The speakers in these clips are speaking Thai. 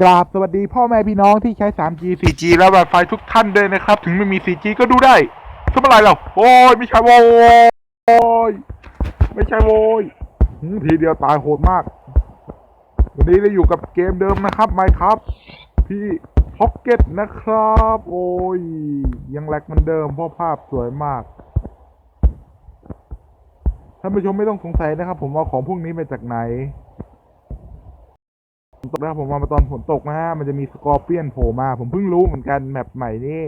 กราบสวัสดีพ่อแม่พี่น้องที่ใช้ 3G 4G และ Wi-Fi ทุกท่านด้วยนะครับ ถึงไม่มี 4G ก็ดูได้ทำอะไรเราโอ้ยไม่ใช่โว้ยไม่ใช่โว้ยหืมทีเดียวตายโหดมาก วันนี้เราอยู่กับเกมเดิมนะครับไมครับพี่พ็อกเก็ตนะครับ โอ้ย ยังแลกเหมันเดิมเพราะภาพสวยมากท่านผู้ชมไม่ต้องสงสัยนะครับ ผมเอาของพวกนี้มาจากไหน ตกนะครับผมมามาตอนฝนตกนะฮะมันจะมีสกอร์เปียนโผล่มา ผมเพิ่งรู้เหมือนกันแมปใหม่นี่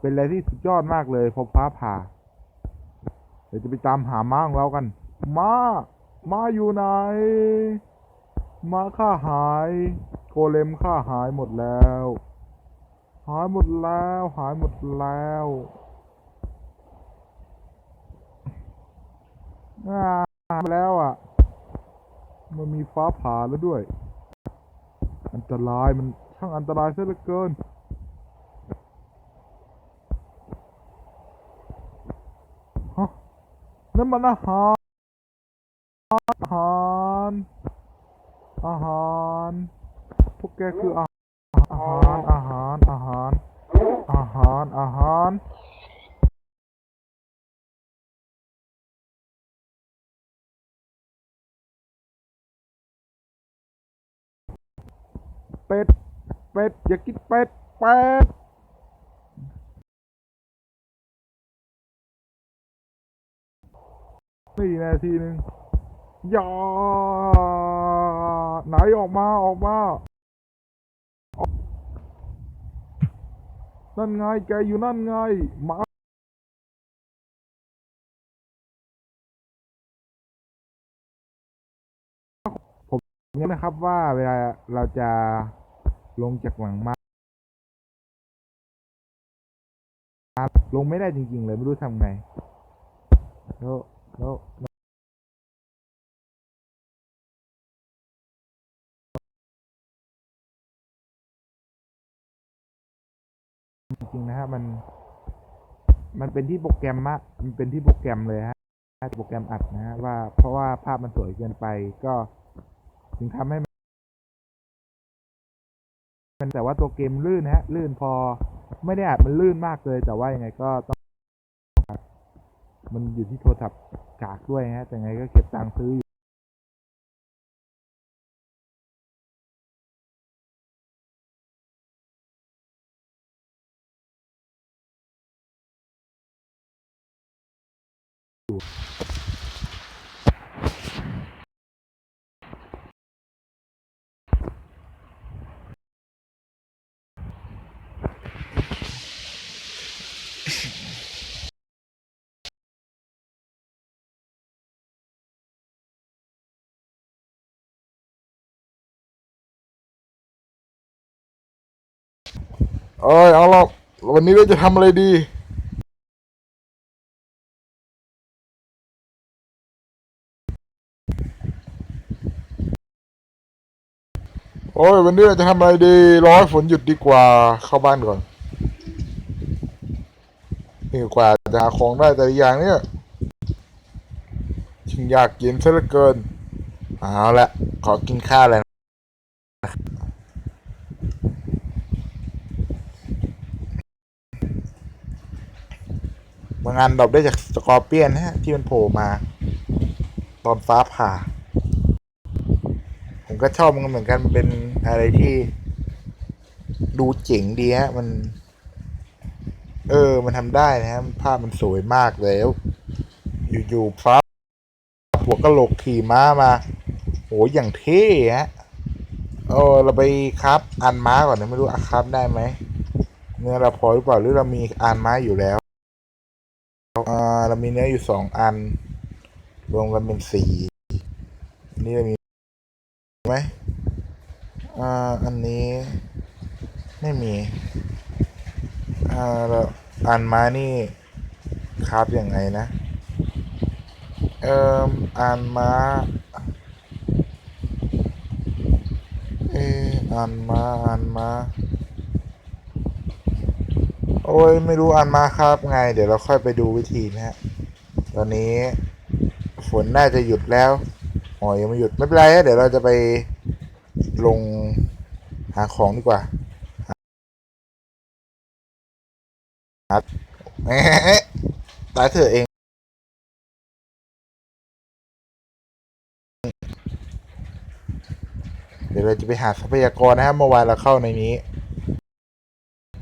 เป็นอะไรที่สุดยอดมากเลยพอฟ้าผ่า เดี๋ยวจะไปตามหาม้าของเรากัน ม้า ม้าอยู่ไหน ม้าข้าหายโกเลมข้าหายหมดแล้ว หายหมดแล้ว หายหมดแล้วอ่าแล้วอะ มันมีฟ้าผ่าแล้วด้วย อันตรายมันช่างอันตรายซะเหลือเกิน ฮะ นั่นมันอาหาร อาหาร อาหาร พวกแกคืออาอาหาร อาหาร อาหาร อาหาร อาหาร เป็ด เป็ด อย่ากินเป็ด เป็ดนี่นาทีหนึ่งอย่าไหนออกมาออกมา นั่นไงแกอยู่นั่นไงมา เนี่ยนะครับว่าเวลาเราจะลงจากหลังมาลงไม่ได้จริง ๆ เลยไม่รู้ทำไงแล้วแล้วจริงๆนะฮะมัน มันเป็นที่โปรแกรมมะมันเป็นที่โปรแกรมเลยฮะโปรแกรมอัดนะฮะว่าเพราะว่าภาพมันสวยเกินไปก็ ถึงทำให้มันแต่ว่าตัวเกมลื่นนะฮะ ลื่นพอ ไม่ได้อัดมันลื่นมากเลย แต่ว่ายังไงก็ต้องมันอยู่ที่โทรศัพท์กากด้วยฮะ แต่ไงก็เก็บตังค์ซื้ออยู่ เอ้ยเอาละวันนี้เราจะทำอะไรดีโอ้ยวันนี้เราจะทำอะไรดีรอให้ฝนหยุดดีกว่าเข้าบ้านก่อนนี่กว่าจะหาของได้แต่อย่างเนี่ยชิงอยากกินซะเหลือเกินเอาละขอกินข้าวเลย บางอันดรอปได้จากสกอร์เปียนฮะที่มันโผล่มา ตอนฟ้าผ่า ผมก็ชอบมันเหมือนกันมันเป็นอะไรที่ ดูเจ๋งดีฮะมัน เออ มันทำได้นะฮะภาพมันสวยมากแล้ว อยู่ๆฟ้าหัวกะโหลกขี่ม้ามาโหอย่างเท่ฮะเออเราไปครับอันม้าก่อนนะไม่รู้อะครับได้ไหมเนื้อเราพอหรือเปล่าหรือเรามีอันม้าอยู่แล้ว มีเนื้ออยู่สองอัน รวมกันเป็นสี่อันนี่เรามีไหมอ่าอันนี้ ไม่มี อ่าแล้วอันมานี่ครับยังไงนะ เอ่ออันมาเอออันมาอันมาโอ้ยไม่รู้อันมาครับไง เดี๋ยวเราค่อยไปดูวิธีนะฮะ ตอนนี้ฝนน่าจะหยุดแล้วอ๋อยังไม่หยุด ไม่เป็นไรฮะเดี๋ยวเราจะไปลงหาของดีกว่าหาแหมตายเถอะเอง เดี๋ยวเราจะไปหาทรัพยากรนะฮะเมื่อวานเราเข้าในนี้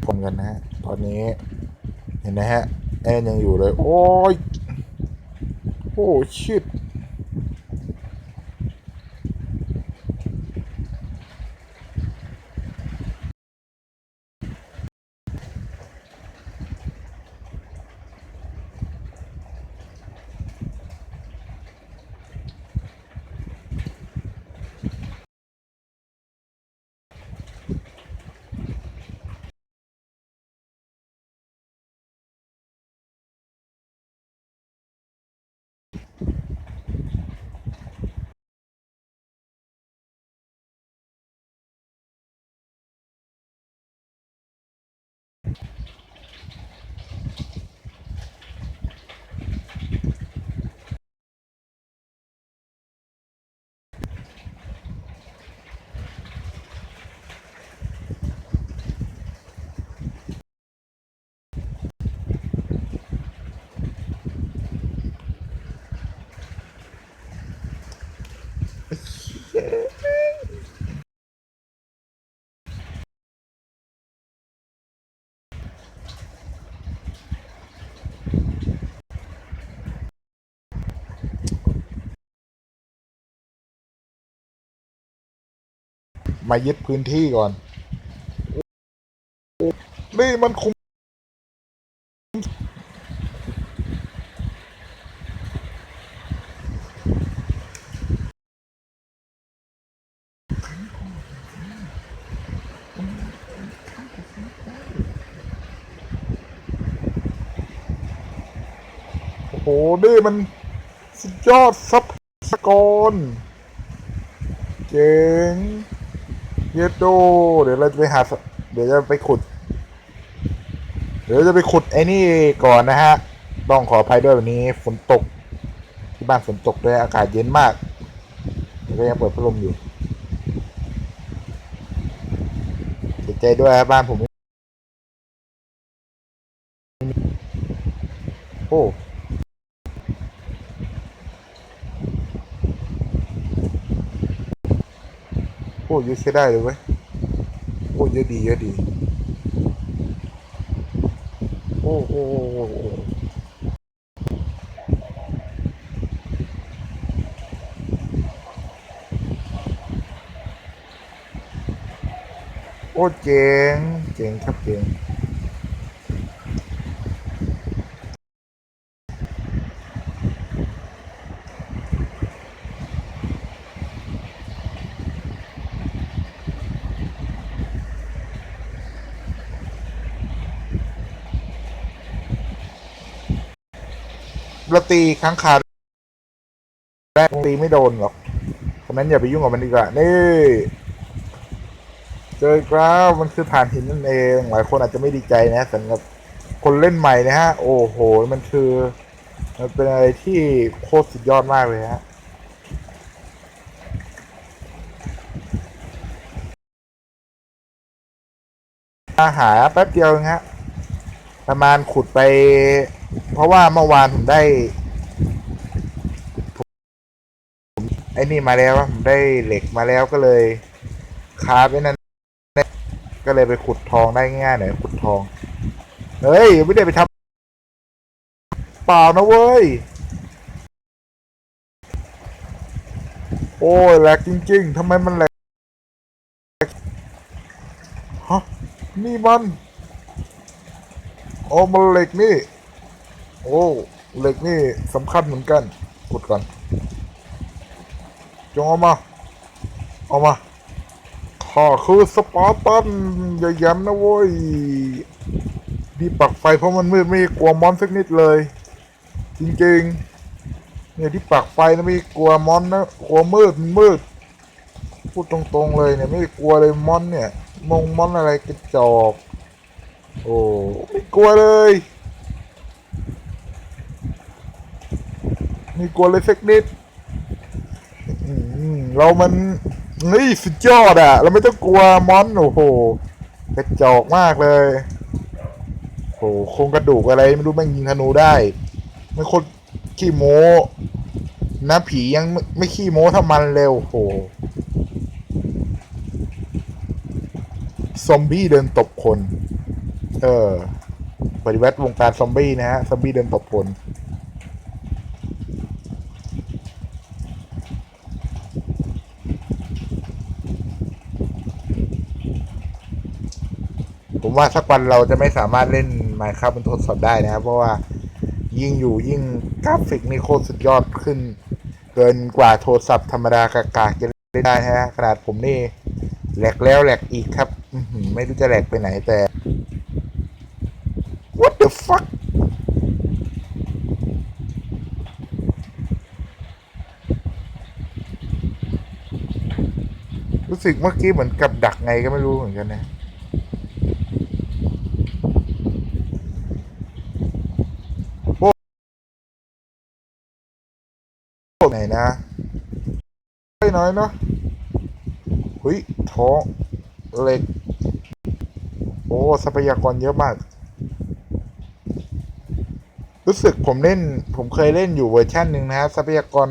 ผมกันนะฮะตอนนี้ เห็นนะฮะแอนยังอยู่เลย โอ้ย โอ้ มายึดพื้นที่ก่อน นี่มันคุม โอ้โห นี่มันสุดยอดซับสกรเจ๋ง เยดโดเดี๋ยวเราจะไปหา เดี๋ยวจะไปขุด เดี๋ยวจะไปขุดไอ้นี่ก่อนนะฮะ ต้องขออภัยด้วยวันนี้ฝนตก ที่บ้านฝนตกด้วยอากาศเย็นมากแต่ก็ยังเปิดพัดลมอยู่เสียใจด้วยครับบ้านผม โอ้โอ้เยอะใช้ได้เลยเว้ยโอ้เยอะดีเยอะดี โอ้โอ้โอ้โอ้โอ้โอ้เจ๋งเจ๋งครับเจ๋ง ตีค้างคาแรกตีไม่โดนหรอกฉะนั้นอย่าไปยุ่งกับมันดีกว่า นี่ เจอครับมันคือฐานหินนั่นเอง หลายคนอาจจะไม่ดีใจนะสำหรับคนเล่นใหม่นะฮะ โอ้โห มันคือ มันเป็นอะไรที่โคตรสุดยอดมากเลยฮะอาหาแป๊บเดียวเองฮะประมาณขุดไป เพราะว่าเมื่อวานผมได้ผมไอ้นี่มาแล้วผมได้เหล็กมาแล้วก็เลยคาบไว้นั่นก็เลยไปขุดทองได้ง่ายๆหน่อยขุดทอง เฮ้ยไม่ได้ไปทำเปล่านะเว้ย โอ้ยแหลกจริง ๆทำไมมันแหลกฮะนี่มันโอ้มันเหล็กนี่ โอ้เหล็กนี่สำคัญเหมือนกัน กดก่อนจงเอามา เอามาข้าคือสปาร์ตันอย่าย้ำนะเว้ยที่ปักไฟเพราะมันมืดไม่กลัวมอนสักนิดเลย จริงๆ เนี่ยที่ปักไฟนะไม่กลัวมอนนะกลัวมืดมืด พูดตรงๆเลยเนี่ยไม่กลัวเลยมอนเนี่ยมงมอนอะไรกระจอกโอ้ไม่กลัวเลย ม่กลัวเลยสักนิดเรามันเฮ้ยสุดยอดอะเราไม่ต้องกลัวมอนโอ้โหกระจอกมากเลยโอ้โหโครงกระดูกอะไรไม่รู้แม่งยิงธนูได้ไม่คนขี้โม้นะผียังไม่ไม่ขี้โม้เท่ามันเร็วโอ้โหซอมบี้เดินตบคน เออ ปฏิวัติวงการซอมบี้นะฮะ ซอมบี้เดินตบคน ว่าสักวันเราจะไม่สามารถเล่น Minecraft บนโทรศัพท์ได้นะครับ เพราะว่ายิ่งอยู่ยิ่งกราฟิกนี่โคตรสุดยอดขึ้น เกินกว่าโทรศัพท์ธรรมดากากๆจะเล่นได้ฮะขนาดผมนี่แหลกแล้วแหลกอีกครับไม่รู้จะแหลกไปไหนแต่ What the fuck รู้สึกเมื่อกี้เหมือนกับดักไงก็ไม่รู้เหมือนกันนะ โอ้ไหนนะไม่น้อยเนาะหุยท้องเหล็ก โอ้ทรัพยากรเยอะมาก รู้สึกผมเล่น ผมเคยเล่นอยู่เวอร์ชันหนึ่งนะฮะทรัพยากร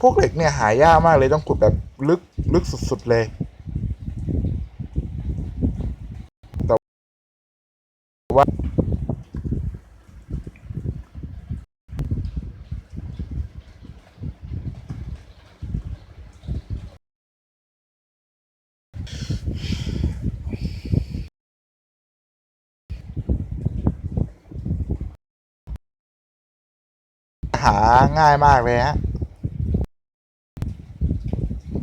พวกเหล็กเนี่ยหายากมากเลยต้องขุดแบบลึกลึกสุด ๆ เลยแต่ว่า หาง่ายมากเลยฮะ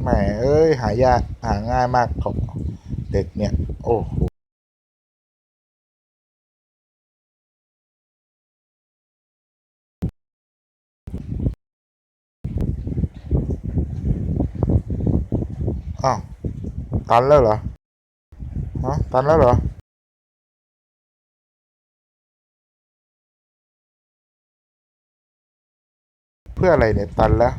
แหมเอ้ยหายากหาง่ายมากของเด็กเนี่ย โอ้โหอ้าวตันแล้วเหรอฮะตันแล้วเหรอ พื่ออะไรเนี่ย ตันแล้ว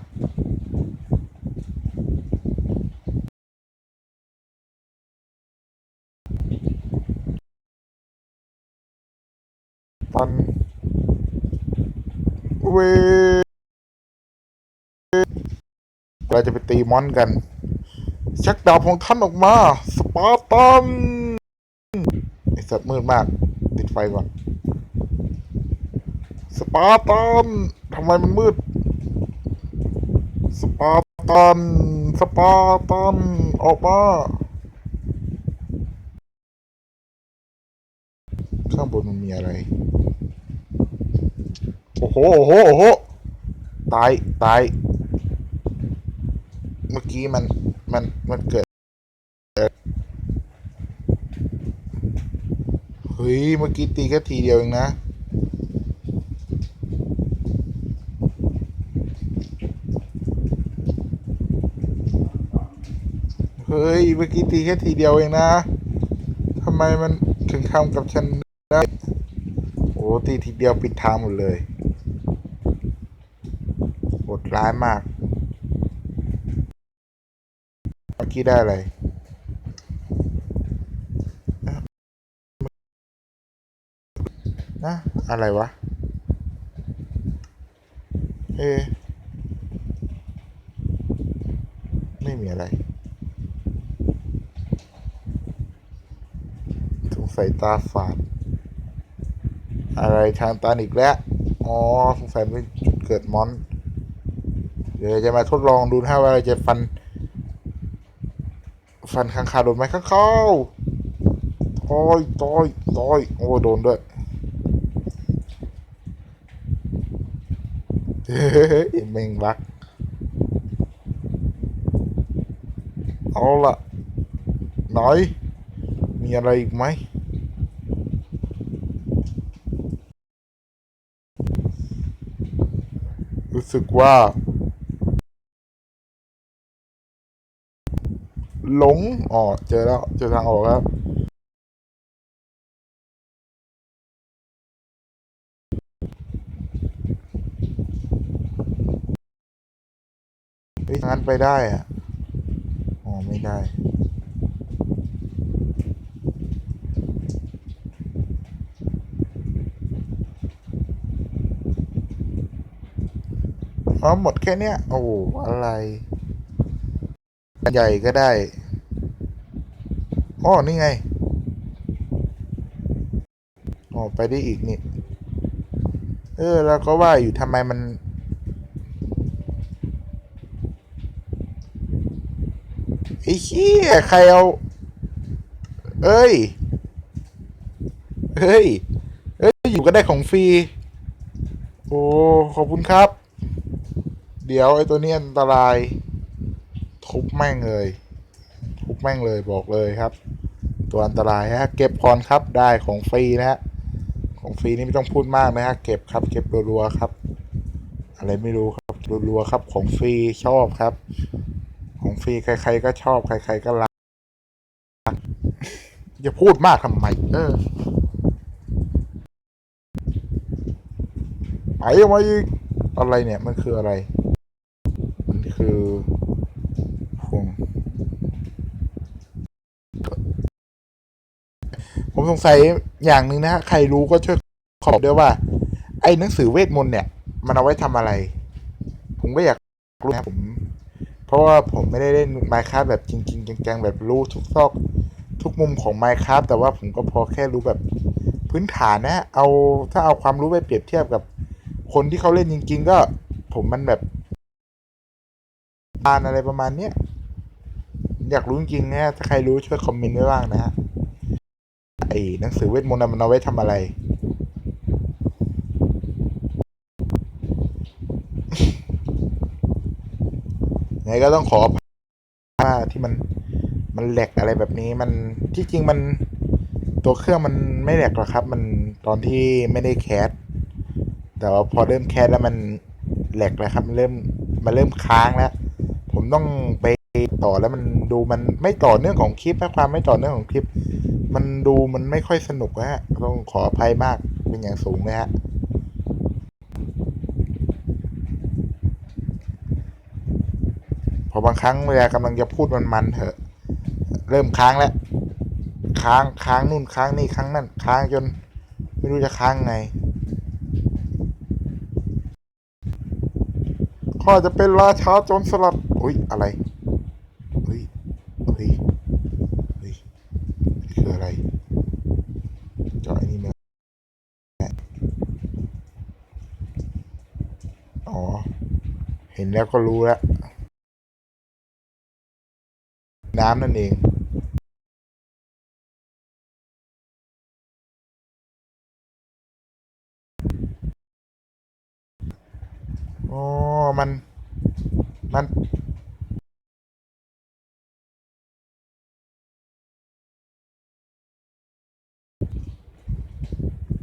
ตันเวเราจะไปตีมอนกันชักดาบของท่านออกมา สปาร์ตันไอสัตว์มืดมาก ติดไฟก่อน สปาร์ตันทำไมมันมืด สปาร์ตัน สปาร์ตัน ออกมาข้างบนมันมีอะไร โอ้โห โอ้โห โอ้โห ตาย ตาย เมื่อกี้มัน มัน มันเกิด เฮ้ย เมื่อกี้ตีแค่ทีเดียวเองนะ เฮ้ย เมื่อกี้ตีแค่ทีเดียวเองนะทำไมมันถึงทำกับฉันได้โอ้ตีทีเดียวปิดทางหมดเลยโหดร้ายมากเมื่อกี้ได้อะไรนะอะไรวะ เอ ไม่มีอะไร สงสัยตาฝาด อะไรทางตันอีกแล้ว อ๋อสงสัยเป็นจุดเกิดมอน เดี๋ยวจะมาทดลองดูนะว่าเรจะฟัน ฟันข้างคาโดนไหมข้างคาต้อยต้อยต้อยโอ้โดนด้วยเฮ้ยแมงบักเอาละหน่อย มีอะไรอีกไหม รู้ สึกว่า หลงอ๋อเจอแล้ว เจอทางออกแล้วเฮ้ยงั้นไปได้อะอ๋อ ไม่ได้ อ๋อหมดแค่เนี้ย โอ้อะไรใหญ่ก็ได้อ๋อนี่ไงอ๋อไปได้อีกนี่ เออแล้วก็ว่าอยู่ทำไมมัน ไอ้เหี้ยใครเอา เอ้ย เฮ้ย เอ้ย อยู่ก็ได้ของฟรี โอ้ ขอบคุณครับ เดี๋ยวไอ้ตัวนี้อันตราย ทุบแม่งเลย ทุบแม่งเลยบอกเลยครับ ตัวอันตรายฮะ เก็บก่อนครับได้ของฟรีนะฮะ ของฟรีนี่ไม่ต้องพูดมากนะฮะ เก็บครับ เก็บรัวๆครับ อะไรไม่รู้ครับรัวๆครับ ของฟรีชอบครับ ของฟรีใคร ๆ ก็ชอบใคร ๆ ก็รักอย่าพูดมากทำไม เออไปออกมาอีกอะไรเนี่ย มันคืออะไร คือพวงผมสงสัยอย่างหนึ่งนะฮะใครรู้ก็ช่วยขอบด้วยว่า ไอ้หนังสือเวทมนต์เนี่ย มันเอาไว้ทำอะไร ผมก็อยากรู้นะผม เพราะว่าผมไม่ได้เล่น Minecraft แบบจริงๆจังๆแบบรู้ทุกซอก ทุกมุมของ Minecraft แต่ว่าผมก็พอแค่รู้แบบพื้นฐานนะ เอาถ้าเอาความรู้ไปเปรียบเทียบกับคนที่เขาเล่นจริง ๆ ก็ผมมันแบบ อ่านอะไรประมาณเนี้ยอยากรู้จริงๆนะถ้าใครรู้ช่วยคอมเมนต์ไว้บ้างนะฮะไอ้หนังสือเวทมนต์น่ะมันเอาไว้ทำอะไร ไงก็ต้องขออภัยว่าที่มันมันแหลกอะไรแบบนี้มันที่จริงมันตัวเครื่องมันไม่แหลกหรอกครับ มันตอนที่ไม่ได้แคสแต่ว่าพอเริ่มแคสแล้วมันแหลกแล้วครับมันเริ่มมันเริ่มค้างแล้ว ต้องไปต่อแล้วมันดูมันไม่ต่อเนื่องของคลิปนะความไม่ต่อเนื่องของคลิป มันดูมันไม่ค่อยสนุกนะฮะต้องขออภัยมากเป็นอย่างสูงเลยฮะพอบางครั้งเวลากำลังจะพูดมันมันเถอะ เริ่มค้างแล้ว ค้างค้างนู่นค้างนี่ค้างนั่นค้างจน ไม่รู้จะค้างไง ข้อจะเป็นราชาโจรสลัดอุ้ยอะไรอุ้ยอุ้ยอุ้ยคืออะไรเจาะไอ้นี่มาอ๋อ เห็นแล้วก็รู้แล้ว น้ำนั่นเอง อ๋อ มัน มัน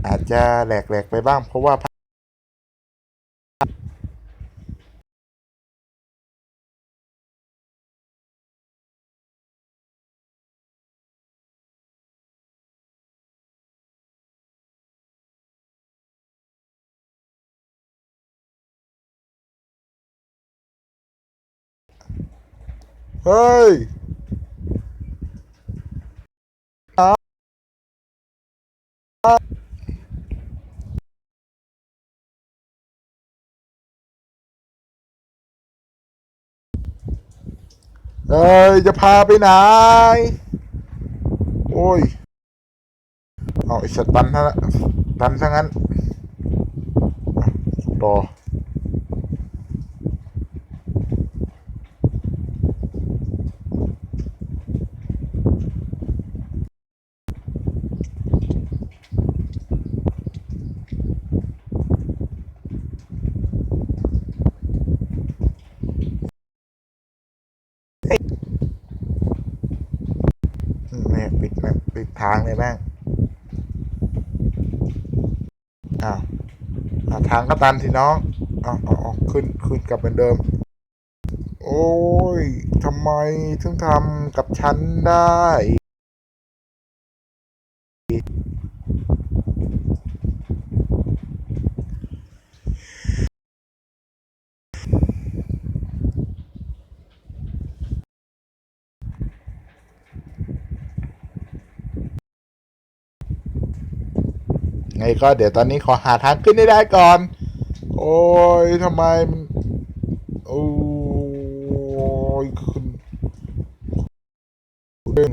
อาจจะแหลกๆไปบ้างเพราะว่า เฮ้ยเอ้ยจะพาไปไหน โอ้ย เอาไอ้สตันทั้งตันทั้งนั้นอะรอมเนี่ยปิด ทางเลยแม่งอ้าวอ่าทางก็ตันสิน้องอ้าวอ้าวขึ้นขึ้นกลับเหมือนเดิม โอ้ยทำไมถึงทำกับฉันได้ ไงก็เดี๋ยวตอนนี้ขอหาทางขึ้นให้ได้ก่อน โอ้ยทำไมมันโอ้ยขึ้นเด้ง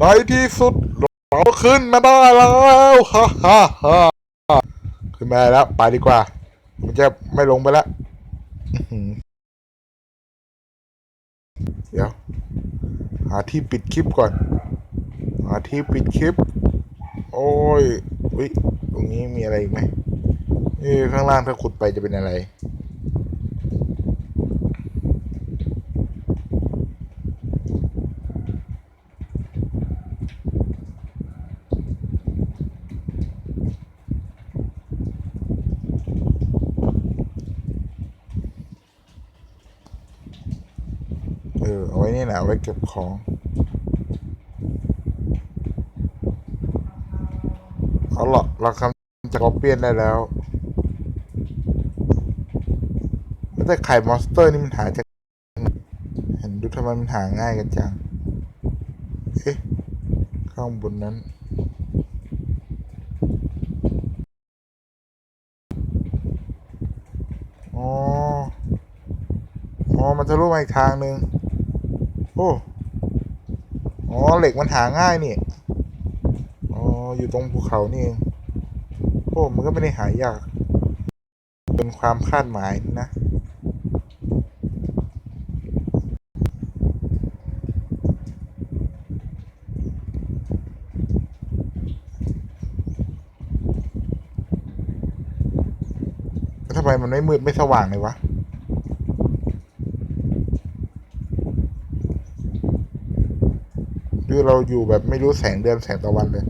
ในที่สุดเราขึ้นมาได้แล้วฮ่าฮ่าฮ่าขึ้นมาได้แล้วไปดีกว่า มันจะไม่ลงไปแล้วเดี๋ยว หาที่ปิดคลิปก่อน หาที่ปิดคลิป โอ้ยอุ้ยตรงนี้มีอะไรอีกไหมเอ้ข้างล่างถ้าขุดไปจะเป็นอะไร เออ เอา ไว้เก็บของ เอาละเราคำจากอเปียนได้แล้วแต่ไข่มอนสเตอร์นี่มันหาจากเห็นดูทำไมมันหาง่ายกันจัง เอ๊ะ ข้างบนนั้นอ๋อ อ๋อ มันทะลุมาอีกทางหนึ่ง โอ้อ๋อเหล็กมันหาง่ายนี่อ๋ออยู่ตรงภูเขานี่เองโอ้มันก็ไม่ได้หายากเป็นความคาดหมายนะทำไมมันไม่มืดไม่สว่างเลยวะ คือเราอยู่แบบไม่รู้แสงเดือนแสงตะวันเลย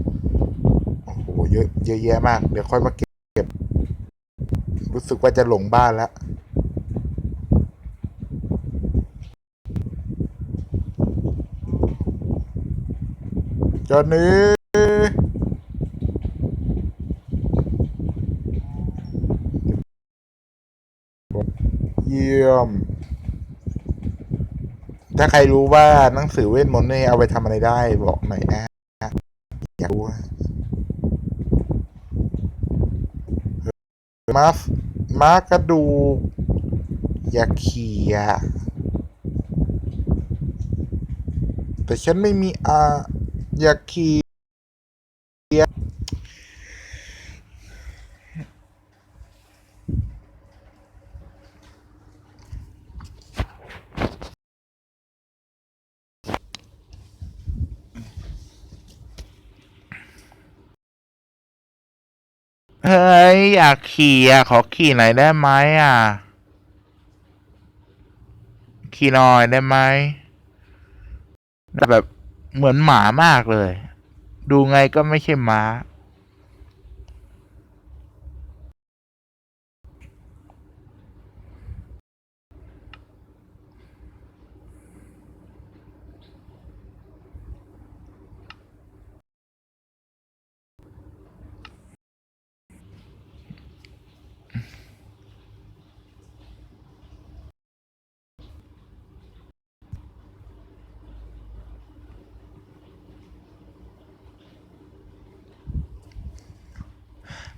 โอ้โหเยอะเยอะแยะมาก เดี๋ยวค่อยมาเก็บ รู้สึกว่าจะหลงบ้านแล้วจอนนี้เยี่ยม ถ้าใครรู้ว่าหนังสือเวทมนต์นี่เอาไปทำอะไรได้บอกหน่อยนะอยากรู้อะมาฟม้ากระดูกอยากขี่แต่ฉันไม่มีอาอยากขี่ เฮ้ย อยากขี่อะ ขอขี่หน่อยได้ไหมอะ ขี่หน่อยได้ไหมแต่แบบเหมือนหมามากเลย ดูไงก็ไม่ใช่หมา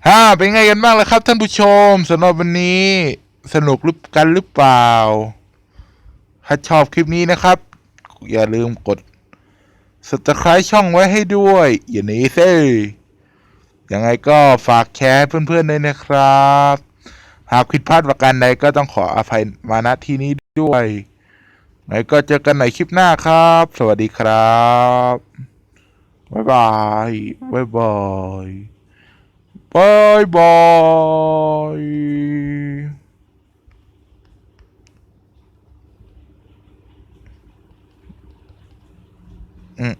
ฮ่าเป็นไงกันบ้างล่ะครับท่านผู้ชมสำหรับวันนี้สนุกรือกันหรือเปล่า ถ้าชอบคลิปนี้นะครับ อย่าลืมกด subscribe ช่องไว้ให้ด้วย อย่าหนีเซ่ยังไงก็ฝากแชร์ให้เพื่อนๆด้วยนะครับ หากผิดพลาดประการใดก็ต้องขออภัยมาณที่นี้ด้วยไงก็เจอกันในคลิปหน้าครับ สวัสดีครับ บ๊ายบาย บ๊ายบาย บ๊ายบายอืม